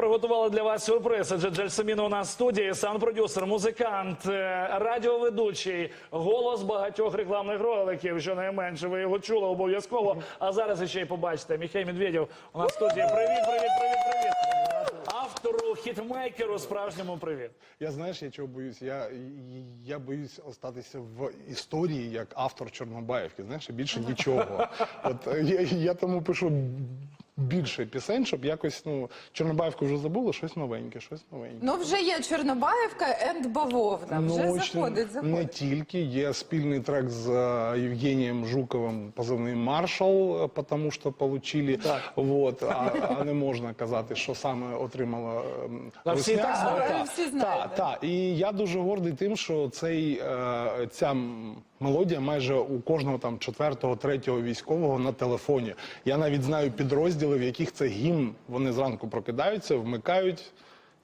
приготували для вас сюрприз. Адже Джельсаміно у нас в студії, саунд-продюсер, музикант, е, радіоведучий, голос багатьох рекламних роликів. Щонайменше ви його чули обов'язково. А зараз ще й побачите. Міхей Медведєв у нас в студії. Привіт, привіт, привіт, привіт. Автору, хітмейкеру, справжньому привіт. Я знаєш, я чого боюсь? Я, я боюсь остатися в історії як автор Чорнобаївки. Знаєш, більше нічого. От я, я тому пишу більше пісень, щоб якось ну Чорнобаївку вже забули, щось новеньке, щось новеньке. Ну вже є Чорнобаївка енд Бавовна. Вже Ну, заходить, Не тільки є спільний трек з е, Євгенієм Жуковим, позивний маршал, е, тому що получили. Вот, а, а не можна казати, що саме отримала ем, Та всі так знають. Та, та, та. І я дуже гордий тим, що цей, е, ця мелодія майже у кожного там четвертого, третього військового на телефоні. Я навіть знаю підрозділи, в яких це гімн. Вони зранку прокидаються, вмикають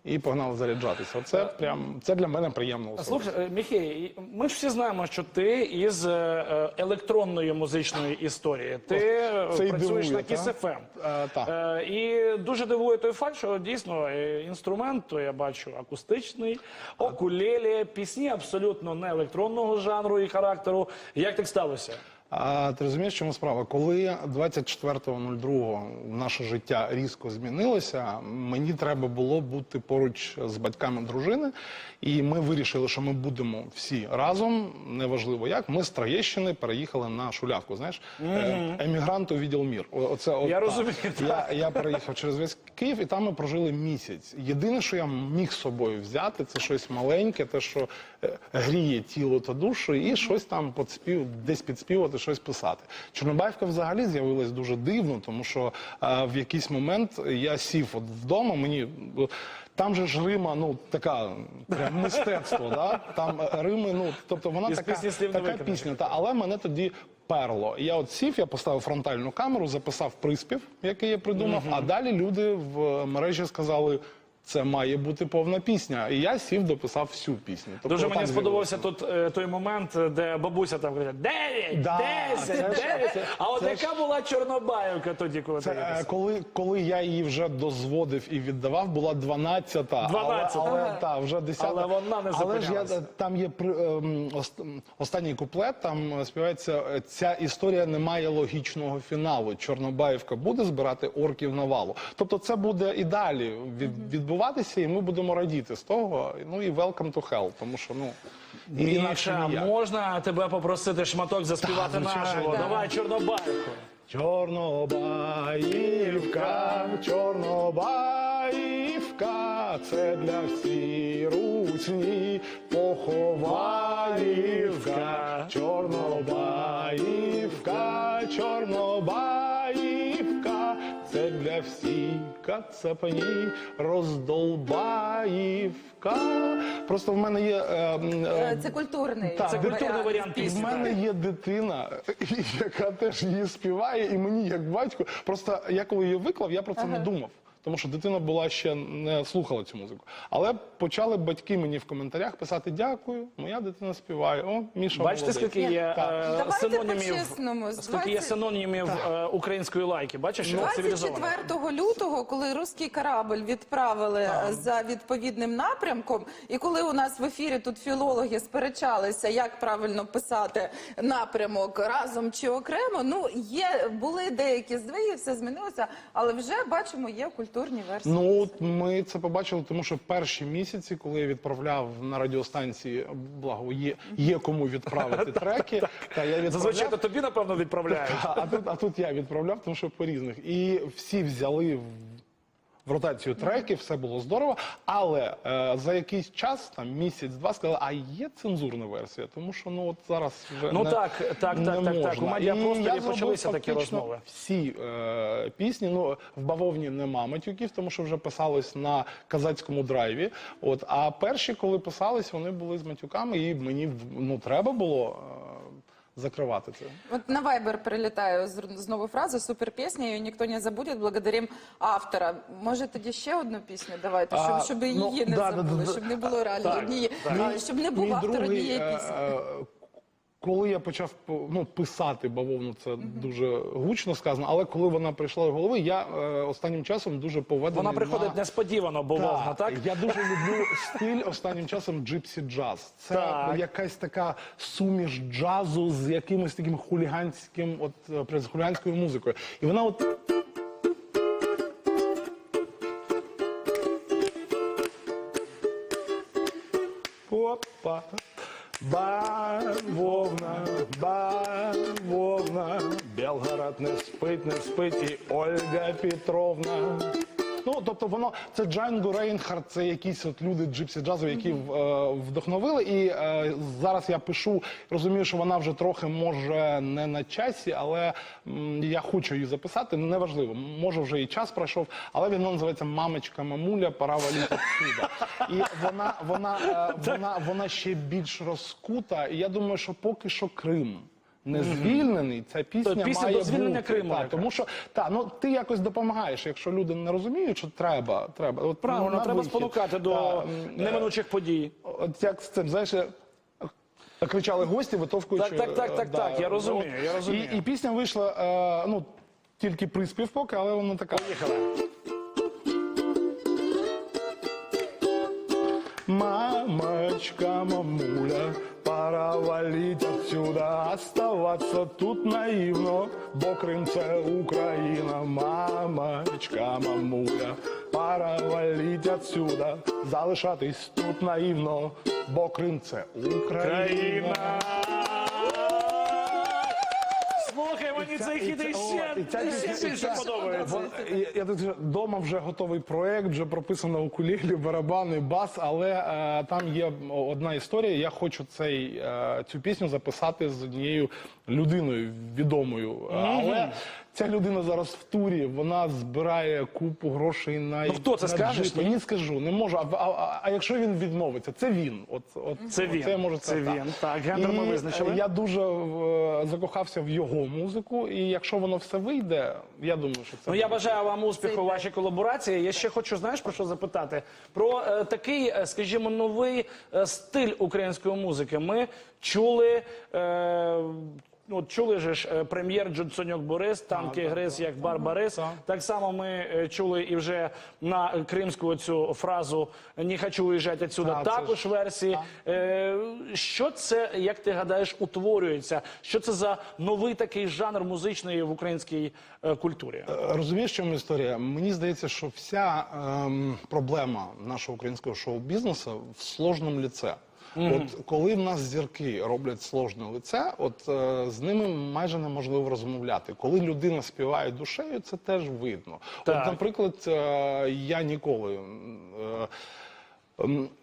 і погнали заряджатися. Оце прям це для мене приємно. особисто. Слухай, е, Міхей, ми ж всі знаємо, що ти із е, е, електронної музичної історії. Ти Це працюєш дивує, на та? Kiss FM. Так. Е, І дуже дивує той факт, що дійсно інструмент, то я бачу акустичний, окулелі, пісні абсолютно не електронного жанру і характеру. Як так сталося? А ти розумієш, чому справа? Коли 24.02 наше життя різко змінилося, мені треба було бути поруч з батьками дружини, і ми вирішили, що ми будемо всі разом, неважливо як. Ми з Троєщини переїхали на Шулявку. Знаєш, Е, емігрант у відділ мір. Оце от Я розумію, Я, я переїхав через весь Київ, і там ми прожили місяць. Єдине, що я міг з собою взяти, це щось маленьке, те, що гріє тіло та душу, і щось там подспів, десь підспівати, щось писати. Чорнобаївка взагалі з'явилась дуже дивно, тому що е, в якийсь момент я сів от вдома, мені. е, Там же ж Рима, ну така прям мистецтво, да? Там е, Рими, ну тобто вона така, пісні така пісня. Та, але мене тоді перло. Я от сів, я поставив фронтальну камеру, записав приспів, який я придумав, а далі люди в мережі сказали. Це має бути повна пісня. І я сів, дописав всю пісню. Тобто Дуже мені сподобався тут е, той момент, де бабуся там каже: дев'ять, Да, десять, це ж- дев'ять. А от це ж- яка була Чорнобаївка тоді, коли Це, ти е, її коли, коли я її вже дозводив і віддавав, була 12-та. 12-та. Але, але Ага. та, вже 10 Але вона не Але ж я, зупинялася. там є при- ем, ост- м, останній куплет, там е, співається, е, ця історія не має логічного фіналу. Чорнобаївка буде збирати орків навалу. Тобто це буде і далі від, відбуватися, і ми будемо радіти з того. Ну і welcome to hell, тому що, ну, і інакше Міша, можна тебе попросити шматок заспівати наживо? Так. Давай, Чорнобаївку. Чорнобаївка, Чорнобаївка, це для всі русні поховалівка. Чорнобаївка, Чорнобаївка, це для всіх кацапні роздолбаївка. Просто в мене є. е, е, Е, Це культурний. Так, Це культурний варіант в мене є дитина, яка теж її співає, і мені як батько. Просто я коли її виклав, я про це не думав. Тому що дитина була ще не слухала цю музику. Але почали батьки мені в коментарях писати дякую, моя дитина співає. О, Міша. Бачите, молодець». скільки є е, Давайте синонімів, по-чесному, з скільки є 20 синонімів е, української лайки. Бачиш, що цивілізовано. 24 лютого, коли руський корабль відправили е, за відповідним напрямком, і коли у нас в ефірі тут філологи сперечалися, як правильно писати напрямок разом чи окремо. Ну є були деякі здвиги, все змінилося, але вже бачимо, є культурні версії. Ну, от ми це побачили, тому що перші місяці, коли я відправляв на радіостанції, благо є, є кому відправити треки, та я відправляв. Зазвичай то тобі, напевно, відправляють. А, а, тут, а тут я відправляв, тому що по різних. І всі взяли в, ротацію треки, все було здорово. Але е, за якийсь час, там місяць-два, сказали, а є цензурна версія, тому що ну от зараз вже Ну не, так, так, так, не так, так. можна. У медіапросторі І я зробив почалися такі фактично розмови. Всі е, пісні, ну в бавовні нема матюків, тому що вже писались на казацькому драйві. От а перші, коли писались, вони були з матюками, і мені ну треба було. Е, Закривати це. Вот на Вайбер прилітаю з- знову фразу супер пісня, її ніхто не забуде, благодарим автора. Може тоді ще одну пісню давайте, щоб, А, щоб ну, її не да, забули, да, щоб не було реально однієї, щоб не був автор другий, однієї е, пісні. Е, коли я почав ну, писати бавовну, це дуже гучно сказано, але коли вона прийшла до голови, я е, останнім часом дуже поведений Вона приходить на... несподівано, бововна, так? Я дуже люблю стиль останнім часом джипсі джаз. Це Так. якась така суміш джазу з якимось таким хуліганським, от е, прям з хуліганською музикою. І вона от. Опа. Бавовна, бавовна, Белгород не спить, не спить і Ольга Петровна. Ну, тобто воно це Джанго Рейнхард, це якісь от люди джипсі джазу, які е, вдохновили. І е, зараз я пишу, розумію, що вона вже трохи може не на часі, але м, я хочу її записати. Неважливо, може вже і час пройшов, але він називається Мамочка, мамуля, пора валіти отсюда. І вона, вона, е, вона, вона ще більш розкута. І я думаю, що поки що Крим. Не звільнений, ця пісня То пісня має до звільнення бути. Криму Так, яка. тому що та ну ти якось допомагаєш, якщо люди не розуміють, що треба, треба. От Правильно, на треба вихід. спонукати до Та, неминучих подій. От як з цим, знаєш, е, кричали гості, витовкуючи. Так, так, так, е, так, да, так, я розумію, я розумію. І, і пісня вийшла, е, ну, тільки приспів поки, але вона така. Поїхали. Мамочка, мамуля, пора валить отсюда, оставаться тут наивно, бо Крым це Україна. Мамочка, мамуля, пора валить отсюда, залишатись тут наивно, бо Крим це Україна. Мені цей хід іще, більше подобається. Я, я тут вже вдома вже готовий проект, вже прописано укулілі, барабани, бас, але е, там є одна історія. Я хочу цей, е, цю пісню записати з однією людиною відомою. Але ця людина зараз в турі, вона збирає купу грошей на Ну, хто це на скажеш? джип. Скажу, не можу. А, а, а, а якщо він відмовиться, це він. От, от, Це він. Це, може, Це так. він. Так, гендер ми І, визначили. е, Я дуже е, закохався в його музику, і якщо воно все вийде, я думаю, що це Ну, я буде. бажаю вам успіху у вашій колаборації. Я ще хочу, знаєш, про що запитати? Про е, такий, е, скажімо, новий е, стиль української музики. Ми чули. Е, от чули же ж е, прем'єр Джонсоньок Борис, танки так, гриз як Барбарис. Так. Так само ми е, чули і вже на кримську цю фразу «Не хочу уїжджати отсюда» Так, це також ж- версії. Е, Що це, як ти гадаєш, утворюється? Що це за новий такий жанр музичний в українській е, культурі? Е, Розумієш, в чому історія? Мені здається, що вся ем, проблема нашого українського шоу-бізнесу в сложному ліце. От коли в нас зірки роблять сложне лице, от е, з ними майже неможливо розмовляти. Коли людина співає душею, це теж видно. Так. От, наприклад, е, я ніколи. е,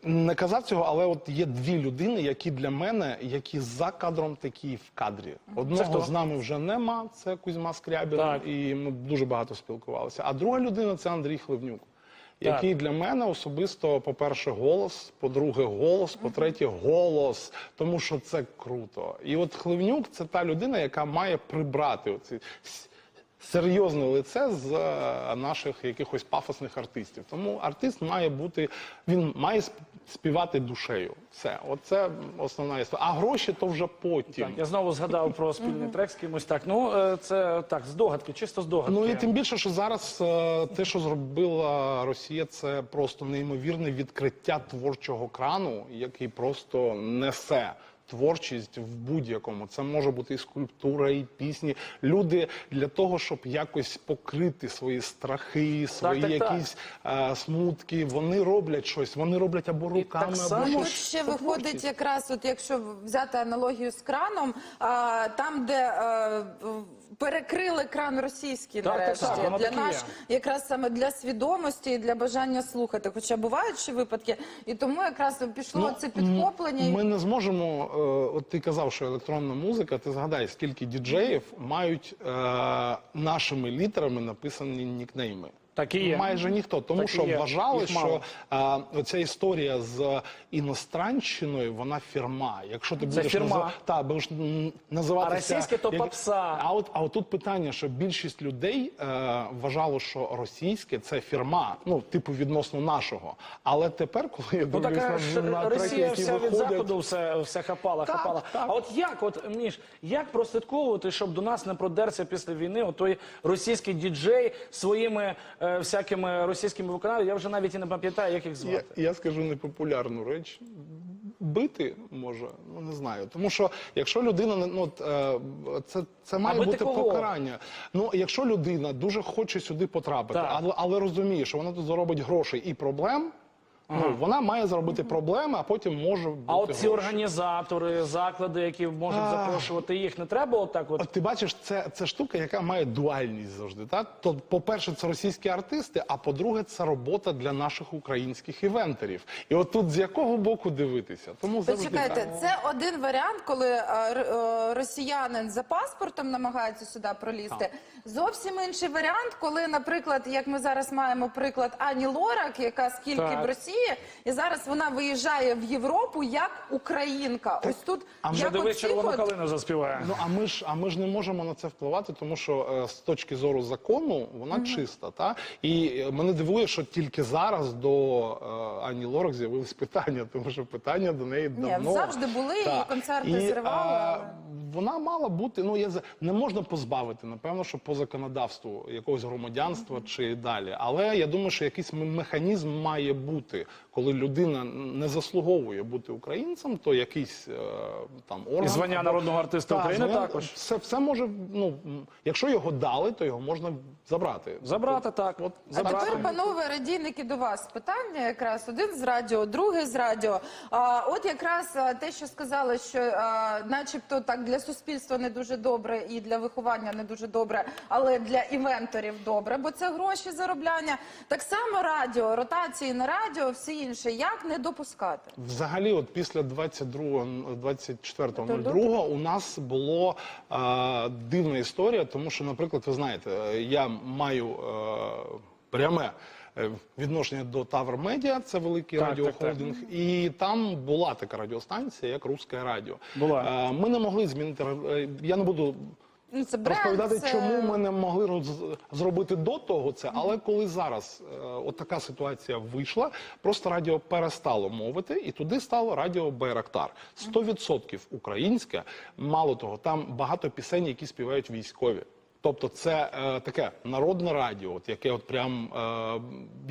Не казав цього, але от є дві людини, які для мене, які за кадром, такі в кадрі. Одного хто? з нами вже нема, це Кузьма Скрябін, Так. і ми дуже багато спілкувалися. А друга людина це Андрій Хливнюк, який для мене особисто, по-перше, голос, по-друге, голос, по-третє, голос, тому що це круто. І от Хливнюк це та людина, яка має прибрати оці. Серйозне лице з е, наших якихось пафосних артистів. Тому артист має бути, він має сп- співати душею. Все, оце основна історія. А гроші то вже потім. Так, я знову згадав про спільний трек з кимось. Так, ну е, це так, здогадки, чисто здогадки. Ну і тим більше, що зараз е, те, що зробила Росія, це просто неймовірне відкриття творчого крану, який просто несе. Творчість в будь-якому це може бути і скульптура, і пісні. Люди для того, щоб якось покрити свої страхи, свої так, так. якісь е, смутки, вони роблять щось. Вони роблять або руками, так само щось. тут ще Це виходить творчість. якраз, от якщо взяти аналогію з краном, а, там, де е, в- перекрили кран російський Так, так, нарешті, так, воно для наш, якраз саме для свідомості і для бажання слухати. Хоча бувають ще випадки, і тому якраз пішло це підхоплення. і- Ми не зможемо. е, От ти казав, що електронна музика. Ти згадай, скільки діджеїв мають е, нашими літерами написані нікнейми. Так і є. Майже ніхто, тому Так що вважали, що а, оця історія з іностранщиною, вона фірма. Якщо ти будеш фірма. назив- та, будеш називатися... А російське то як- попса. А от, а от тут питання, що більшість людей е, вважало, що російське це фірма, ну, типу, відносно нашого. Але тепер, коли я Ну дивлюсь на, ж на треки, Росія які вся від заходу все, все хапала, Так, хапала. так. А от як, от між як прослідковувати, щоб до нас не продерся після війни отой російський діджей своїми е, всякими російськими виконавцями? Я вже навіть і не пам'ятаю, як їх звати. Я, я скажу непопулярну реч. Бити може, ну не знаю. Тому що якщо людина не- ну, е, це, це має бути кого? покарання. Ну, якщо людина дуже хоче сюди потрапити, але, але розуміє, що вона тут заробить грошей і проблем, ну вона має заробити проблеми, а потім може бути А от ці гроші. організатори, заклади, які можуть А. запрошувати їх, не треба отак от. От ти бачиш, це, це штука, яка має дуальність завжди. Так? То, по-перше, це російські артисти, а по-друге, це робота для наших українських івентерів. І от тут з якого боку дивитися? Тому завжди Почекайте, так. це один варіант, коли е, р- е, росіянин за паспортом намагається сюди пролізти. Зовсім інший варіант, коли, наприклад, як ми зараз маємо приклад Ані Лорак, яка скільки Так. в Росії, і зараз вона виїжджає в Європу як українка. Ось тут а Вже як дивись, оці червону от- калину заспіває. Ну а ми ж а ми ж не можемо на це впливати, тому що е, з точки зору закону вона чиста. Та і е, мене дивує, що тільки зараз до е, Ані Лорак з'явились питання, тому що питання до неї Ні, давно завжди були, і концерти зривали, е, але- Вона мала бути. Ну я за- не можна позбавити, напевно, що по законодавству якогось громадянства чи далі. Але я думаю, що якийсь м- механізм має бути, коли людина не заслуговує бути українцем, то якийсь е, там орган І звання або- народного артиста Так, України звання- також. Все, все може. Ну якщо його дали, то його можна забрати. Забрати так. От, А тепер, панове радійники, до вас питання якраз один з радіо, другий з радіо. А, от якраз те, що сказали, що а, начебто так для суспільства не дуже добре і для виховання не дуже добре, але для івенторів добре, бо це гроші заробляння. Так само радіо, ротації на радіо, все інше. Як не допускати? Взагалі, от після 22 24.02 у нас було е, дивна історія, тому що, наприклад, ви знаєте, я маю е, пряме. е, Відношення до Тавр Медіа, це великий Так, радіохолдинг, і там була така радіостанція, як Руське Радіо. Була. Е, Ми не могли змінити. е, Я не буду Ну, це бренд, розповідати, це... чому ми не могли роз- зробити до того це. Але коли зараз е, от така ситуація вийшла, просто радіо перестало мовити, і туди стало радіо Байрактар. 100% українське. Мало того, там багато пісень, які співають військові. Тобто це е, таке народне радіо, от, яке от прям е,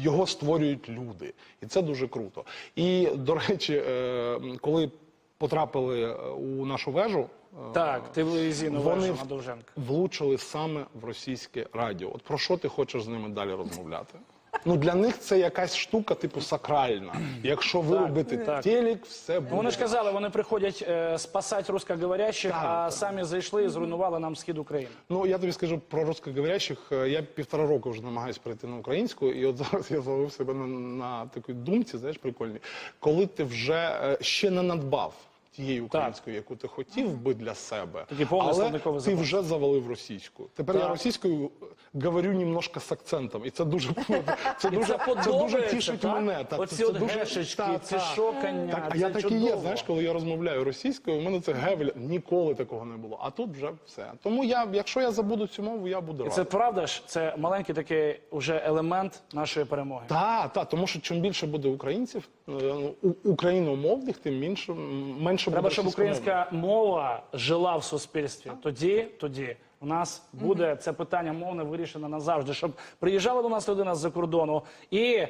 його створюють люди, і це дуже круто. І до речі, е, коли потрапили е, у нашу вежу, Так, ти Вони на Довженка. влучили саме в російське радіо. От про що ти хочеш з ними далі розмовляти? Ну для них це якась штука, типу сакральна. Якщо вирубити так. телек, все буде. Ну, Вони ж казали, вони приходять е, спасати русскоговорящих, Так, а так. самі зайшли і зруйнували нам схід України. Ну я тобі скажу про русскоговорящих. Е, Я півтора року вже намагаюся перейти на українську, і от зараз я зловив себе на, на такій думці, знаєш, прикольній. Коли ти вже е, ще не надбав. Тієї української, яку ти хотів би для себе, Такий повний але словниковий ти запас. вже завалив російську. Тепер я Так. російською говорю немножко з акцентом, і це дуже це дуже це це дуже подобається, тішить так? мене. Та, Оці це от дуже- гешечки, та, ці та. шокання, Так, а це я так і є. чудово. Знаєш, коли я розмовляю російською, у мене це гевель ніколи такого не було. А тут вже все. Тому я, якщо я забуду цю мову, я буду І радий. це правда ж, це маленький такий уже елемент нашої перемоги. Так, так, тому що чим більше буде українців, е, у- україномовних, тим менше, м, менше Треба, буде щоб українська мова жила в суспільстві. Тоді, тоді у нас буде це питання мовне вирішено назавжди, щоб приїжджала до нас людина з-за кордону і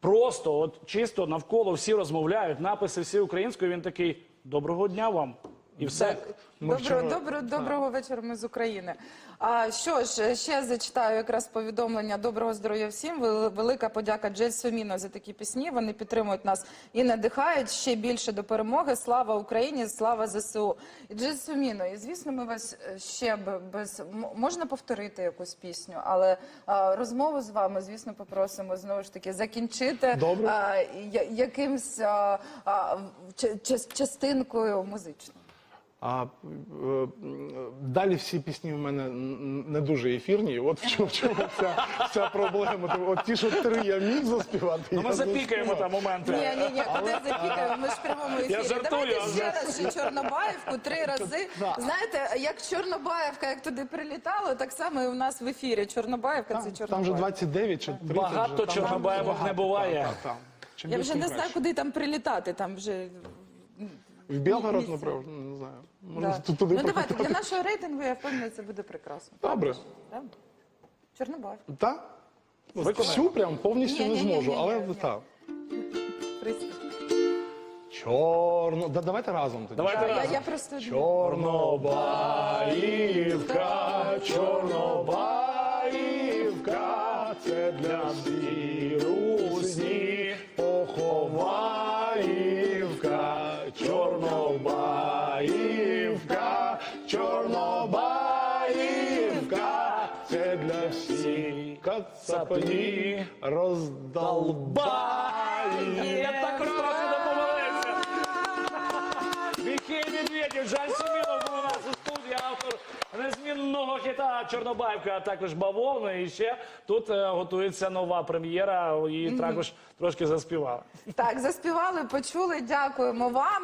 просто, от чисто навколо всі розмовляють, написи всі українською. Він такий доброго дня вам. І все. Ми Добро, вчора- добро, доброго вечора, ми з України. А що ж, ще зачитаю якраз повідомлення. Доброго здоров'я всім. Вел- Велика подяка Джель Соміно за такі пісні. Вони підтримують нас і надихають ще більше до перемоги. Слава Україні, слава ЗСУ. І Джель Соміно, і звісно, ми вас е, ще без можна повторити якусь пісню, але а, розмову з вами, звісно, попросимо знову ж таки закінчити Добре. а, я- якимсь а, а, частинкою музичною. А е, далі всі пісні в мене не дуже ефірні. От в чому, в чому ця, ця проблема. От ті, що три я міг заспівати. Ну, я ми запікаємо там моменти. Ні, ні, ні, куди запікаємо? Ми ж в прямому ефірі. жартую, Давайте але- ще раз ще Чорнобаївку три рази. Знаєте, як Чорнобаївка, як туди прилітало, так само і у нас в ефірі. Чорнобаївка це Там, там вже 29 чи 30. Багато там багато, не буває. так, так. Я вже не знаю, куди там прилітати. Там вже В Білгород, наприклад, ну, да. Туди ну давайте для нашого рейтингу я впевнена, це буде прекрасно. Добре. Правда? Так? Виконаємо. Всю прям повністю не Ні-ні-ні-ні-ні. зможу, але так. Приспів. Чорно. Да, давайте разом тоді. Давайте Я, разом. я просто Чорнобаївка, Чорнобаївка, це для вірусні всіх Кацапні роздолбаї. Я також трохи допомолився. Міхей Медведєв, Жаль Семенов був у нас у студії, автор незмінного хіта Чорнобаївка, а також бавовна. І ще тут е, готується нова прем'єра. Її також трошки заспівали. так заспівали, почули. Дякуємо вам.